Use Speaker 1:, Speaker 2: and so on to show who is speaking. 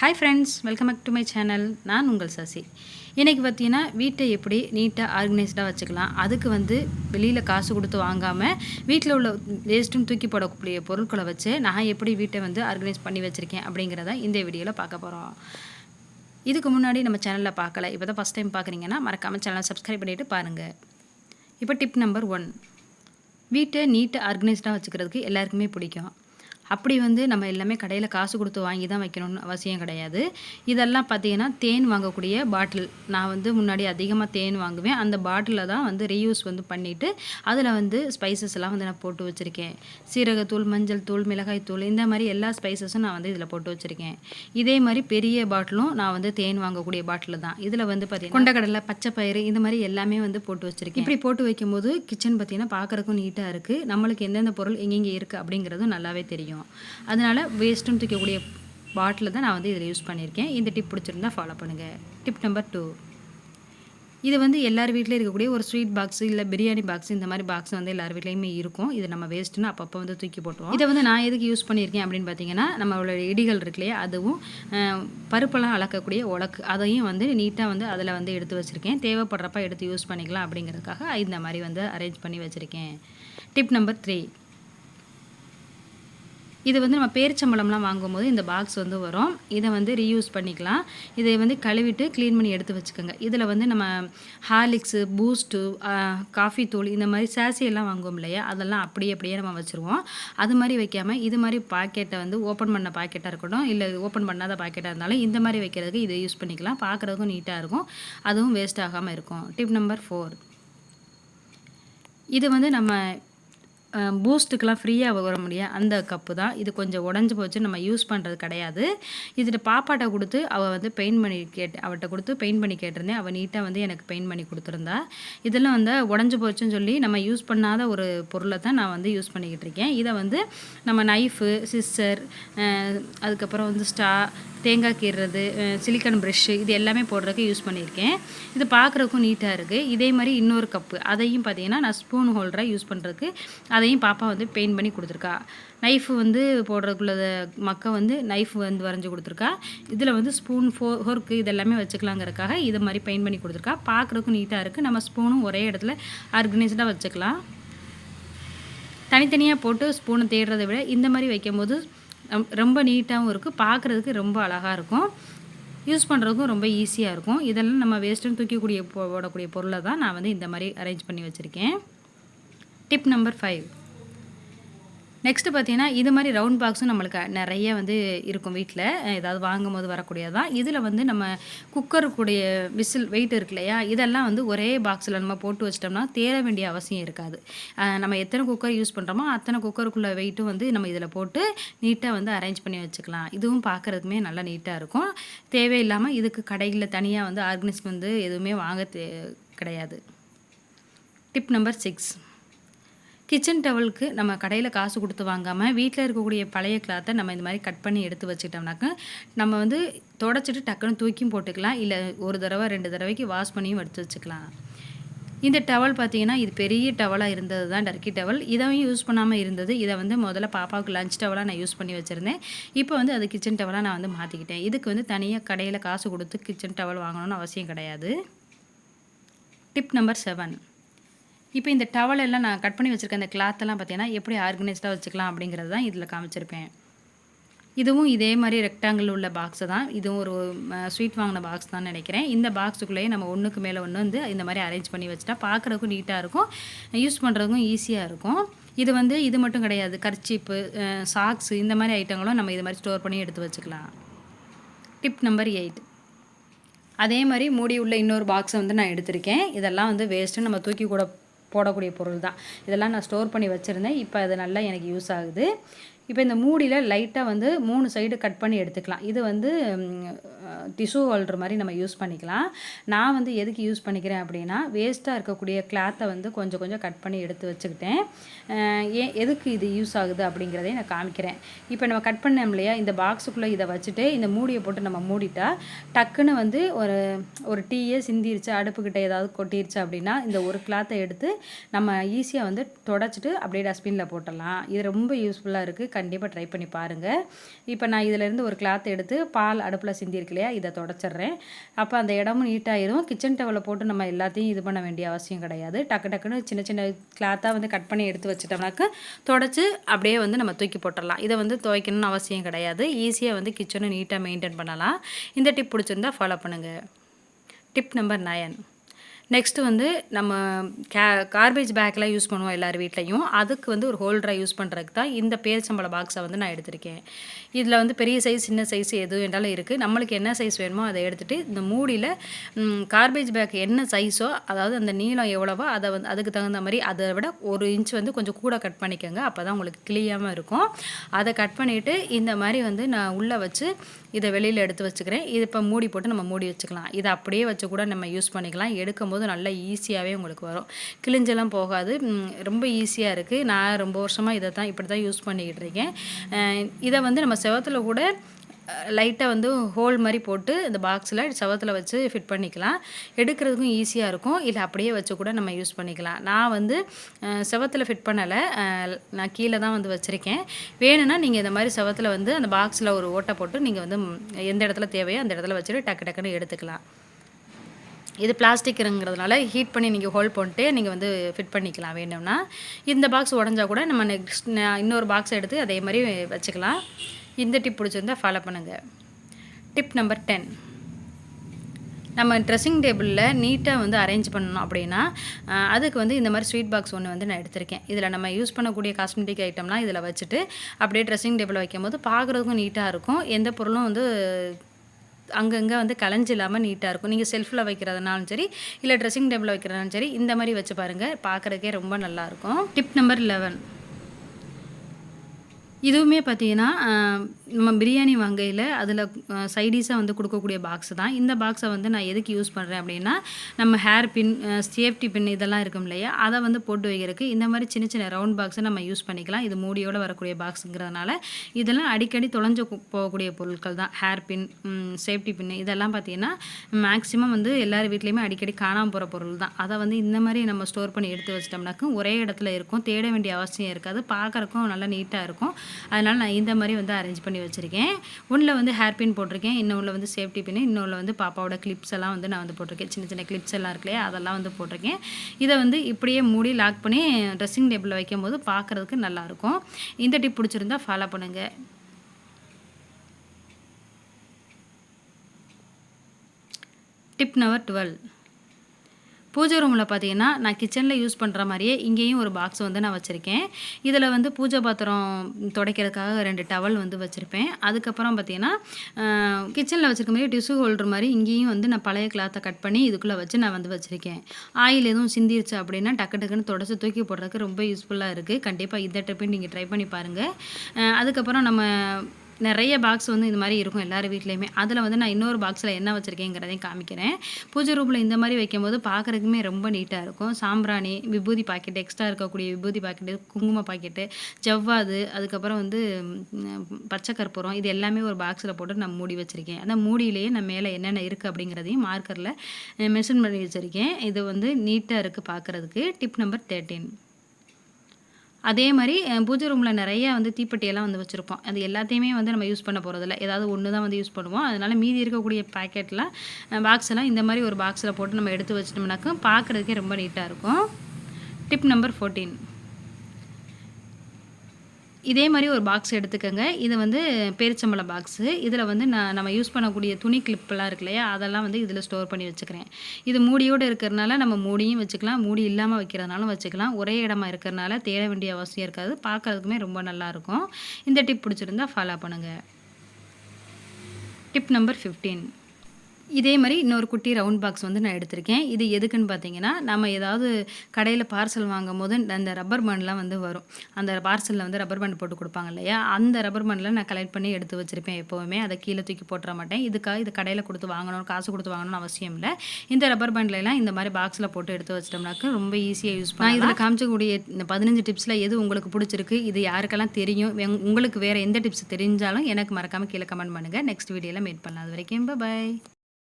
Speaker 1: Hi friends welcome back to my channel நான் உங்கள் சசி. இன்றைக்கி பார்த்தீங்கன்னா வீட்டை எப்படி நீட்டாக ஆர்கனைஸ்டாக வச்சுக்கலாம். அதுக்கு வந்து வெளியில் காசு கொடுத்து வாங்காமல் வீட்டில் உள்ள வேஸ்ட்டும் தூக்கி போடக்கூடிய பொருட்களை வச்சு நான் எப்படி வீட்டை வந்து ஆர்கனைஸ் பண்ணி வச்சுருக்கேன் அப்படிங்கிறத இந்த வீடியோவில் பார்க்க போகிறோம் இதுக்கு முன்னாடி நம்ம சேனலில் பார்க்கல. இப்போ தான் ஃபஸ்ட் டைம் பார்க்குறீங்கன்னா மறக்காமல் சேனலை சப்ஸ்கிரைப் பண்ணிவிட்டு பாருங்கள் இப்போ டிப் நம்பர் ஒன் வீட்டை நீட்டாக ஆர்கனைஸ்டாக வச்சுக்கிறதுக்கு எல்லாருக்குமே பிடிக்கும். அப்படி வந்து நம்ம எல்லாமே கடையில் காசு கொடுத்து வாங்கி தான் வைக்கணும்னு அவசியம் கிடையாது. இதெல்லாம் பார்த்தீங்கன்னா தேன் வாங்கக்கூடிய பாட்டில். நான் வந்து முன்னாடி அதிகமாக தேன் வாங்குவேன். அந்த பாட்டிலில் தான் வந்து ரீயூஸ் வந்து பண்ணிவிட்டு அதில் வந்து ஸ்பைசஸ் எல்லாம் வந்து நான் போட்டு வச்சுருக்கேன். சீரகத்தூள் மஞ்சள் தூள் மிளகாய் தூள் இந்த மாதிரி எல்லா ஸ்பைசஸும் நான் வந்து இதில் போட்டு வச்சுருக்கேன். இதே மாதிரி பெரிய பாட்டிலும் நான் வந்து தேன் வாங்கக்கூடிய பாட்டில் தான். இதில் வந்து பார்த்தீங்கன்னா கொண்டக்கடலை பச்சை பயிறு இந்த மாதிரி எல்லாமே வந்து போட்டு வச்சுருக்கேன். இப்படி போட்டு வைக்கும்போது கிச்சன் பார்த்தீங்கன்னா பார்க்குறக்கும் நீட்டாக இருக்குது நம்மளுக்கு எந்தெந்த பொருள் எங்கெங்கே இருக்குது அப்படிங்கிறதும் நல்லாவே தெரியும். அதனால் வேஸ்ட்டும் தூக்கக்கூடிய பாட்டில் தான் நான் வந்து இதில் யூஸ் பண்ணியிருக்கேன். இந்த டிப் பிடிச்சிருந்தா ஃபாலோ பண்ணுங்கள் டிப் நம்பர் டூ இது வந்து எல்லார் வீட்லேயும் இருக்கக்கூடிய ஒரு ஸ்வீட் பாக்ஸ் இல்லை பிரியாணி பாக்ஸ் இந்த மாதிரி பாக்ஸ் வந்து எல்லார் வீட்லேயுமே இருக்கும். இது நம்ம வேஸ்ட்டுன்னு அப்பப்போ வந்து தூக்கி போட்டுருவோம். இதை வந்து நான் எதுக்கு யூஸ் பண்ணியிருக்கேன் அப்படின்னு பார்த்தீங்கன்னா நம்மளோட இடிகள் இருக்கு இல்லையா அதுவும் பருப்பெல்லாம் அளக்கக்கூடிய உலக்கு அதையும் வந்து நீட்டாக வந்து அதில் வந்து எடுத்து வச்சுருக்கேன். தேவைப்படுறப்ப எடுத்து யூஸ் பண்ணிக்கலாம் அப்படிங்கிறதுக்காக இந்த மாதிரி வந்து அரேஞ்ச் பண்ணி வச்சுருக்கேன். டிப் நம்பர் த்ரீ இது வந்து நம்ம பேரிச்சம்பழம்லாம் வாங்கும்போது இந்த பாக்ஸ் வந்து வரும். இதை வந்து ரீயூஸ் பண்ணிக்கலாம். இதை வந்து கழுவிட்டு க்ளீன் பண்ணி எடுத்து வச்சுக்கோங்க. இதில் வந்து நம்ம ஹார்லிக்ஸு பூஸ்ட்டு காஃபி தூள் இந்த மாதிரி சாசியெல்லாம் வாங்குவோம் இல்லையா? அதெல்லாம் அப்படியே அப்படியே நம்ம வச்சுருவோம். அது மாதிரி வைக்காமல் இது மாதிரி பாக்கெட்டை வந்து ஓப்பன் பண்ண பாக்கெட்டாக இருக்கட்டும் இல்லை ஓப்பன் பண்ணாத பாக்கெட்டாக இருந்தாலும் இந்த மாதிரி வைக்கிறதுக்கு இதை யூஸ் பண்ணிக்கலாம். பார்க்குறதுக்கும் நீட்டாக இருக்கும். அதுவும் வேஸ்ட் ஆகாமல் இருக்கும். டிப் நம்பர் ஃபோர் இது வந்து நம்ம பூஸ்ட்டுக்கெலாம் ஃப்ரீயாக வர முடியாது அந்த கப்பு தான். இது கொஞ்சம் உடஞ்சி போச்சு நம்ம யூஸ் பண்ணுறது கிடையாது. இதில் பாப்பாட்ட கொடுத்து அவள் வந்து பெயிண்ட் பண்ணி கேட்டு அவட்ட கொடுத்து பெயிண்ட் பண்ணி கேட்டிருந்தேன். அவள் நீட்டாக வந்து எனக்கு பெயிண்ட் பண்ணி கொடுத்துருந்தா. இதெல்லாம் வந்து உடஞ்சி போச்சுன்னு சொல்லி நம்ம யூஸ் பண்ணாத ஒரு பொருளை தான் நான் வந்து யூஸ் பண்ணிக்கிட்டு இருக்கேன். இதை வந்து நம்ம நைஃபு சிஸ்டர் அதுக்கப்புறம் வந்து ஸ்டா தேங்காய் கீறுறது சிலிக்கன் ப்ரெஷ்ஷு இது எல்லாமே போடுறதுக்கு யூஸ் பண்ணியிருக்கேன். இது பார்க்குறதுக்கும் நீட்டாக இருக்குது இதே மாதிரி இன்னொரு கப்பு அதையும் பார்த்தீங்கன்னா நான் ஸ்பூன் ஹோல்டராக யூஸ் பண்ணுறதுக்கு அதையும் பாப்பா வந்து பெயிண்ட் பண்ணி கொடுத்துருக்கா. நைஃபு வந்து போடுறதுக்குள்ள மக்க வந்து நைஃப் வந்து வரைஞ்சி கொடுத்துருக்கா. இதில் வந்து ஸ்பூன் ஃபோ ஹொர்க்கு இதெல்லாமே வச்சுக்கலாங்கிறதுக்காக இதை மாதிரி பெயிண்ட் பண்ணி கொடுத்துருக்கா. பார்க்குறதுக்கும் நீட்டாக இருக்குது நம்ம ஸ்பூனும் ஒரே இடத்துல ஆர்கனைஸ்டாக வச்சுக்கலாம். தனித்தனியாக போட்டு ஸ்பூனை தேடுறதை விட இந்த மாதிரி வைக்கும்போது ரொம்ப நீட்டாகவும் இருக்குது பார்க்குறதுக்கு ரொம்ப அழகாக இருக்கும். யூஸ் பண்ணுறதுக்கும் ரொம்ப ஈஸியாக இருக்கும். இதெல்லாம் நம்ம வேஸ்ட்டுன்னு தூக்கிக்கூடிய போடக்கூடிய பொருளை தான் நான் வந்து இந்த மாதிரி அரேஞ்ச் பண்ணி வச்சுருக்கேன். டிப் நம்பர் ஃபைவ் நெக்ஸ்ட்டு பார்த்தீங்கன்னா இது மாதிரி ரவுண்ட் பாக்ஸும் நம்மளுக்கு நிறைய வந்து இருக்கும் வீட்டில் ஏதாவது வாங்கும் போது வரக்கூடியதான் இதில் வந்து நம்ம குக்கருக்குடைய விசில் வெயிட் இருக்கு இல்லையா? இதெல்லாம் வந்து ஒரே பாக்ஸில் நம்ம போட்டு வச்சிட்டோம்னா தேர வேண்டிய அவசியம் இருக்காது. நம்ம எத்தனை குக்கர் யூஸ் பண்ணுறோமோ அத்தனை குக்கருக்குள்ள வெயிட்டும் வந்து நம்ம இதில் போட்டு நீட்டாக வந்து அரேஞ்ச் பண்ணி வச்சுக்கலாம். இதுவும் பார்க்குறதுக்குமே நல்லா நீட்டாக இருக்கும். தேவையில்லாமல் இதுக்கு கடைகளில் தனியாக வந்து ஆர்கனைஸ் வந்து எதுவுமே வாங்க தே கிடையாது. டிப் நம்பர் சிக்ஸ் கிச்சன் டவலுக்கு நம்ம கடையில் காசு கொடுத்து வாங்காமல் வீட்டில் இருக்கக்கூடிய பழைய கிளாத்தை நம்ம இந்த மாதிரி கட் பண்ணி எடுத்து வச்சுக்கிட்டோம்னாக்க நம்ம வந்து தொடச்சிட்டு டக்குன்னு தூக்கியும் போட்டுக்கலாம். இல்லை ஒரு தடவை ரெண்டு தடவைக்கு வாஷ் பண்ணியும் எடுத்து வச்சுக்கலாம். இந்த டவல் பார்த்தீங்கன்னா இது பெரிய டவலாக இருந்தது தான் டர்க்கி டவல் இதையும் யூஸ் பண்ணாமல் இருந்தது. இதை வந்து முதல்ல பாப்பாவுக்கு லஞ்ச் டவலாக நான் யூஸ் பண்ணி வச்சுருந்தேன். இப்போ வந்து அது கிச்சன் டவலாக நான் வந்து மாற்றிக்கிட்டேன் இதுக்கு வந்து தனியாக கடையில் காசு கொடுத்து கிச்சன் டவல் வாங்கணும்னு அவசியம் கிடையாது. டிப் நம்பர் செவன் இப்போ இந்த டவல் எல்லாம் நான் கட் பண்ணி வச்சுருக்க இந்த கிளாத்தெல்லாம் பார்த்தீங்கன்னா எப்படி ஆர்கனைஸ்டாக வச்சுக்கலாம் அப்படிங்கிறது தான் இதில் காமிச்சிருப்பேன். இதுவும் இதே மாதிரி ரெக்டாங்கிள் உள்ள பாக்ஸு தான். இதுவும் ஒரு ஸ்வீட் வாங்கின பாக்ஸ் தான் நினைக்கிறேன். இந்த பாக்ஸுக்குள்ளேயே நம்ம ஒன்றுக்கு மேலே ஒன்று வந்து இந்த மாதிரி அரேஞ்ச் பண்ணி வச்சுட்டா பார்க்குறதுக்கும் நீட்டாக இருக்கும். யூஸ் பண்ணுறதுக்கும் ஈஸியாக இருக்கும். இது வந்து இது மட்டும் கிடையாது. கர்ச்சீப்பு சாக்ஸு இந்த மாதிரி ஐட்டங்களும் நம்ம இது மாதிரி ஸ்டோர் பண்ணி எடுத்து வச்சுக்கலாம். டிப் நம்பர் எயிட் அதே மாதிரி மூடி உள்ள இன்னொரு பாக்ஸை வந்து நான் எடுத்திருக்கேன். இதெல்லாம் வந்து வேஸ்ட்டு நம்ம தூக்கி கூட போடக்கூடிய பொருள் தான் இதெல்லாம் நான் ஸ்டோர் பண்ணி வச்சுருந்தேன். இப்போ அது நல்லா எனக்கு யூஸ் ஆகுது. இப்போ இந்த மூடியில் லைட்டாக வந்து மூணு சைடு கட் பண்ணி எடுத்துக்கலாம். இது வந்து டிஷ்யூ ஹோல்டர் மாதிரி நம்ம யூஸ் பண்ணிக்கலாம். நான் வந்து எதுக்கு யூஸ் பண்ணிக்கிறேன் அப்படின்னா வேஸ்ட்டாக இருக்கக்கூடிய கிளாத்தை வந்து கொஞ்சம் கொஞ்சம் கட் பண்ணி எடுத்து வச்சுக்கிட்டேன். ஏன் எதுக்கு இது யூஸ் ஆகுது அப்படிங்கிறதையும் நான் காமிக்கிறேன். இப்போ நம்ம கட் பண்ணோம் இல்லையா இந்த பாக்ஸுக்குள்ளே இதை வச்சுட்டு இந்த மூடியை போட்டு நம்ம மூடிட்டா டக்குன்னு வந்து ஒரு ஒரு டீயே சிந்திருச்சு அடுப்புக்கிட்ட ஏதாவது கொட்டிருச்சு அப்படின்னா இந்த ஒரு கிளாத்தை எடுத்து நம்ம ஈஸியாக வந்து தொடச்சிட்டு அப்படியே டஸ்ட்பினில் போட்டுடலாம். இது ரொம்ப யூஸ்ஃபுல்லாக இருக்குது கண்டிப்பாக ட்ரை பண்ணி பாருங்கள் இப்போ நான் இதிலேருந்து ஒரு கிளாத் எடுத்து பால் அடுப்பில் சிந்திருக்கு இல்லையா இதை தொடச்சிட்றேன். அப்போ அந்த இடமும் நீட்டாயிரும் கிச்சன் டவலை போட்டு நம்ம எல்லாத்தையும் இது பண்ண வேண்டிய அவசியம் கிடையாது. டக்கு டக்குன்னு சின்ன சின்ன கிளாத்தாக வந்து கட் பண்ணி எடுத்து வச்சிட்டோம்னாக்க தொடச்சி அப்படியே வந்து நம்ம தூக்கி போட்டுடலாம். இதை வந்து துவைக்கணும்னு அவசியம் கிடையாது. ஈஸியாக வந்து கிச்சனை நீட்டாக மெயின்டைன் பண்ணலாம். இந்த டிப் பிடிச்சிருந்தா ஃபாலோ பண்ணுங்கள் டிப் நம்பர் நயன் நெக்ஸ்ட்டு வந்து நம்ம கே கார்பேஜ் பேக்கெலாம் யூஸ் பண்ணுவோம் எல்லார் வீட்லேயும். அதுக்கு வந்து ஒரு ஹோல்டராக யூஸ் பண்ணுறதுக்கு தான் இந்த பேரிச்சம்பழ பாக்ஸை வந்து நான் எடுத்திருக்கேன். இதில் வந்து பெரிய சைஸ் சின்ன சைஸ் எது வேண்டாலும் இருக்குது நம்மளுக்கு என்ன சைஸ் வேணுமோ அதை எடுத்துகிட்டு இந்த மூடியில் கார்பேஜ் பேக் என்ன சைஸோ அதாவது அந்த நீளம் எவ்வளவோ அதை வந்து அதுக்கு தகுந்த மாதிரி அதை விட ஒரு இன்ச் வந்து கொஞ்சம் கூட கட் பண்ணிக்கோங்க. அப்போ தான் உங்களுக்கு கிளியாமல் இருக்கும். அதை கட் பண்ணிவிட்டு இந்த மாதிரி வந்து நான் உள்ளே வச்சு இதை வெளியில் எடுத்து வச்சுக்கிறேன். இது இப்போ மூடி போட்டு நம்ம மூடி வச்சுக்கலாம். இதை அப்படியே வச்சு கூட நம்ம யூஸ் பண்ணிக்கலாம். எடுக்கும்போது நல்லா ஈஸியாகவே உங்களுக்கு வரும். கிழிஞ்செல்லாம் போகாது. ரொம்ப ஈஸியாக இருக்குது நான் ரொம்ப வருஷமாக இதை தான் இப்படி தான் யூஸ் பண்ணிக்கிட்டு இருக்கேன். இதை வந்து நம்ம செவத்தில் கூட லைட்டாக வந்து ஹோல் மாதிரி போட்டு இந்த பாக்ஸில் செவத்தில் வச்சு ஃபிட் பண்ணிக்கலாம். எடுக்கிறதுக்கும் ஈஸியாக இருக்கும். இல்லை அப்படியே வச்சு கூட நம்ம யூஸ் பண்ணிக்கலாம். நான் வந்து செவத்தில் ஃபிட் பண்ணலை. நான் கீழே தான் வந்து வச்சுருக்கேன். வேணும்னா நீங்கள் இந்த மாதிரி செவத்தில் வந்து அந்த பாக்ஸில் ஒரு ஓட்டை போட்டு நீங்கள் வந்து எந்த இடத்துல தேவையோ அந்த இடத்துல வச்சுட்டு டக்கு டக்குன்னு எடுத்துக்கலாம். இது பிளாஸ்டிக்ங்கிறதுனால ஹீட் பண்ணி நீங்கள் ஹோல்ட் பண்ணிட்டு நீங்கள் வந்து ஃபிட் பண்ணிக்கலாம். வேணும்னா இந்த பாக்ஸ் உடஞ்சா கூட நம்ம நெக்ஸ்ட் இன்னொரு பாக்ஸ் எடுத்து அதே மாதிரி வச்சுக்கலாம். இந்த டிப் பிடிச்சிருந்தா ஃபாலோ பண்ணுங்கள் டிப் நம்பர் டென் நம்ம ட்ரெஸ்ஸிங் டேபிளில் நீட்டாக வந்து அரேஞ்ச் பண்ணணும் அப்படின்னா அதுக்கு வந்து இந்த மாதிரி ஸ்வீட் பாக்ஸ் ஒன்று வந்து நான் எடுத்திருக்கேன். இதில் நம்ம யூஸ் பண்ணக்கூடிய காஸ்மெட்டிக் ஐட்டம்லாம் இதில் வச்சுட்டு அப்படியே ட்ரெஸ்ஸிங் டேபிள் வைக்கும் போது பார்க்குறதுக்கும் நீட்டாக இருக்கும். எந்த பொருளும் வந்து அங்கங்கே வந்து கலைஞ்சு இல்லாமல் நீட்டாக இருக்கும். நீங்கள் செல்ஃபில் வைக்கிறதுனாலும் சரி இல்லை ட்ரெஸ்ஸிங் டேபிளில் வைக்கிறதுனாலும் சரி இந்த மாதிரி வச்சு பாருங்கள் பார்க்குறதுக்கே ரொம்ப நல்லாயிருக்கும் டிப் நம்பர் லெவன் இதுவுமே பார்த்தீங்கன்னா நம்ம பிரியாணி வாங்கையில் அதில் சைடிஸாக வந்து கொடுக்கக்கூடிய பாக்ஸ் தான். இந்த பாக்ஸை வந்து நான் எதுக்கு யூஸ் பண்ணுறேன் அப்படின்னா நம்ம ஹேர் பின் சேஃப்டி பின் இதெல்லாம் இருக்கும் இல்லையா? அதை வந்து போட்டு வைக்கிறதுக்கு இந்த மாதிரி சின்ன சின்ன ரவுண்ட் பாக்ஸை நம்ம யூஸ் பண்ணிக்கலாம். இது மூடியோடு வரக்கூடிய பாக்ஸுங்கிறதுனால இதெல்லாம் அடிக்கடி தொலைஞ்சு போகக்கூடிய பொருட்கள் தான். ஹேர் பின் சேஃப்டி பின் இதெல்லாம் பார்த்தீங்கன்னா மேக்ஸிமம் வந்து எல்லார் வீட்லேயுமே அடிக்கடி காணாமல் போகிற பொருள் தான். அதை வந்து இந்த மாதிரி நம்ம ஸ்டோர் பண்ணி எடுத்து வச்சிட்டோம்னாக்கும் ஒரே இடத்துல இருக்கும். தேட வேண்டிய அவசியம் இருக்காது. பார்க்குறக்கும் நல்லா நீட்டாக இருக்கும். அதனால் நான் இந்த மாதிரி வந்து அரேஞ்ச் பண்ணி வச்சுருக்கேன். ஒன்றில் வந்து ஹேர் பின் போட்டிருக்கேன். இன்னொன்று வந்து சேஃப்டி பின் இன்னொன்று வந்து பாப்பாவோட கிளிப்ஸ் எல்லாம் வந்து நான் வந்து போட்டிருக்கேன். சின்ன சின்ன கிளிப்ஸ் எல்லாம் இருக்குல்லையே அதெல்லாம் வந்து போட்டிருக்கேன். இதை வந்து இப்படியே மூடி லாக் பண்ணி ட்ரெஸ்ஸிங் டேபிளில் வைக்கும் போது பார்க்குறதுக்கு நல்லாயிருக்கும் இந்த டிப் பிடிச்சிருந்தா ஃபாலோ பண்ணுங்கள் டிப் நம்பர் டுவெல் பூஜை ரூமில் பார்த்தீங்கன்னா நான் கிச்சனில் யூஸ் பண்ணுற மாதிரியே இங்கேயும் ஒரு பாக்ஸ் வந்து நான் வச்சுருக்கேன். இதில் வந்து பூஜை பாத்திரம் துடைக்கிறதுக்காக ரெண்டு டவல் வந்து வச்சுருப்பேன். அதுக்கப்புறம் பார்த்தீங்கன்னா கிச்சனில் வச்சுருக்க மாதிரி டிஷ்யூ ஹோல்டர் மாதிரி இங்கேயும் வந்து நான் பழைய கிளாத்தை கட் பண்ணி இதுக்குள்ளே வச்சு நான் வந்து வச்சுருக்கேன். ஆயில் எதுவும் சிந்திருச்சு அப்படின்னா டக்கு டக்குன்னு தொடச்சி தூக்கி போடுறதுக்கு ரொம்ப யூஸ்ஃபுல்லாக இருக்குது கண்டிப்பாக இந்த ட்ரிப்பையும் நீங்கள் ட்ரை பண்ணி பாருங்கள் அதுக்கப்புறம் நம்ம நிறைய பாக்ஸ் வந்து இந்த மாதிரி இருக்கும் எல்லார் வீட்லேயுமே. அதில் வந்து நான் இன்னொரு பாக்ஸில் என்ன வச்சுருக்கேங்கிறதையும் காமிக்கிறேன். பூஜை ரூமில் இந்த மாதிரி வைக்கும்போது பார்க்குறதுக்குமே ரொம்ப நீட்டாக இருக்கும். சாம்பிராணி விபூதி பாக்கெட்டு எக்ஸ்ட்ரா இருக்கக்கூடிய விபூதி பாக்கெட்டு குங்கும பாக்கெட்டு ஜவ்வாது அதுக்கப்புறம் வந்து பச்சை கற்பூரம் இது எல்லாமே ஒரு பாக்ஸில் போட்டு நான் மூடி வச்சுருக்கேன். அந்த மூடியிலேயே நான் மேலே என்னென்ன இருக்குது அப்படிங்கிறதையும் மார்க்கரில் மென்ஷன் பண்ணி வச்சுருக்கேன். இது வந்து நீட்டாக இருக்குது பார்க்குறதுக்கு டிப் நம்பர் தேர்ட்டீன் அதே மாதிரி பூஜை ரூமில் நிறைய வந்து தீப்பெட்டியெல்லாம் வந்து வச்சுருப்போம். அது எல்லாத்தையுமே வந்து நம்ம யூஸ் பண்ண போகிறதில்ல ஏதாவது ஒன்று தான் வந்து யூஸ் பண்ணுவோம். அதனால் மீதி இருக்கக்கூடிய பேக்கெட்டில் பாக்ஸ் எல்லாம் இந்த மாதிரி ஒரு பாக்ஸில் போட்டு நம்ம எடுத்து வச்சிட்டோம்னாக்கும் பார்க்குறதுக்கே ரொம்ப நீட்டாக இருக்கும். டிப் நம்பர் ஃபோர்டீன் இதே மாதிரி ஒரு பாக்ஸ் எடுத்துக்கோங்க. இது வந்து பேரிச்சம்பளம் பாக்ஸு இதில் வந்து நான் நம்ம யூஸ் பண்ணக்கூடிய துணி கிளிப்பெல்லாம் இருக்கு இல்லையா? அதெல்லாம் வந்து இதில் ஸ்டோர் பண்ணி வச்சுக்கிறேன். இது மூடியோடு இருக்கிறனால நம்ம மூடியும் வச்சுக்கலாம். மூடி இல்லாமல் வைக்கிறதுனாலும் வச்சுக்கலாம். ஒரே இடமா இருக்கிறனால தேட வேண்டிய அவசியம் இருக்காது. பார்க்கறதுக்குமே ரொம்ப நல்லாயிருக்கும் இந்த டிப் பிடிச்சிருந்தா ஃபாலோ பண்ணுங்கள் டிப் நம்பர் ஃபிஃப்டீன் இதே மாதிரி இன்னொரு குட்டி ரவுண்ட் பாக்ஸ் வந்து நான் எடுத்திருக்கேன். இது எதுக்குன்னு பார்த்தீங்கன்னா நம்ம ஏதாவது கடையில் பார்சல் வாங்கும் போது அந்த ரப்பர் பேண்ட்லாம் வந்து வரும். அந்த பார்சலில் வந்து ரப்பர் பேண்ட் போட்டு கொடுப்பாங்க இல்லையா? அந்த ரப்பர் பேண்டில் நான் கலெக்ட் பண்ணி எடுத்து வச்சுருப்பேன் எப்போவுமே. அதை கீழே தூக்கி போட்டுற மாட்டேன். இதுக்காக இது கடையில் கொடுத்து வாங்கணும் காசு கொடுத்து வாங்கணும்னு அவசியம் இல்லை. இந்த ரப்பர் பேண்ட்லாம் இந்த மாதிரி பாக்ஸில் போட்டு எடுத்து வச்சிட்டோம்னாக்க ரொம்ப ஈஸியாக யூஸ் பண்ணலாம். இதில் காமிச்சக்கூடிய இந்த பதினஞ்சு டிப்ஸில் எது உங்களுக்கு பிடிச்சிருக்கு இது யாருக்கெல்லாம் தெரியும் உங்களுக்கு வேறு எந்த டிப்ஸ் தெரிஞ்சாலும் எனக்கு மறக்காமல் கீழே கமெண்ட் பண்ணுங்கள் நெக்ஸ்ட் வீடியோவில் மீட் பண்ணலாம். அது வரைக்கும் பாய்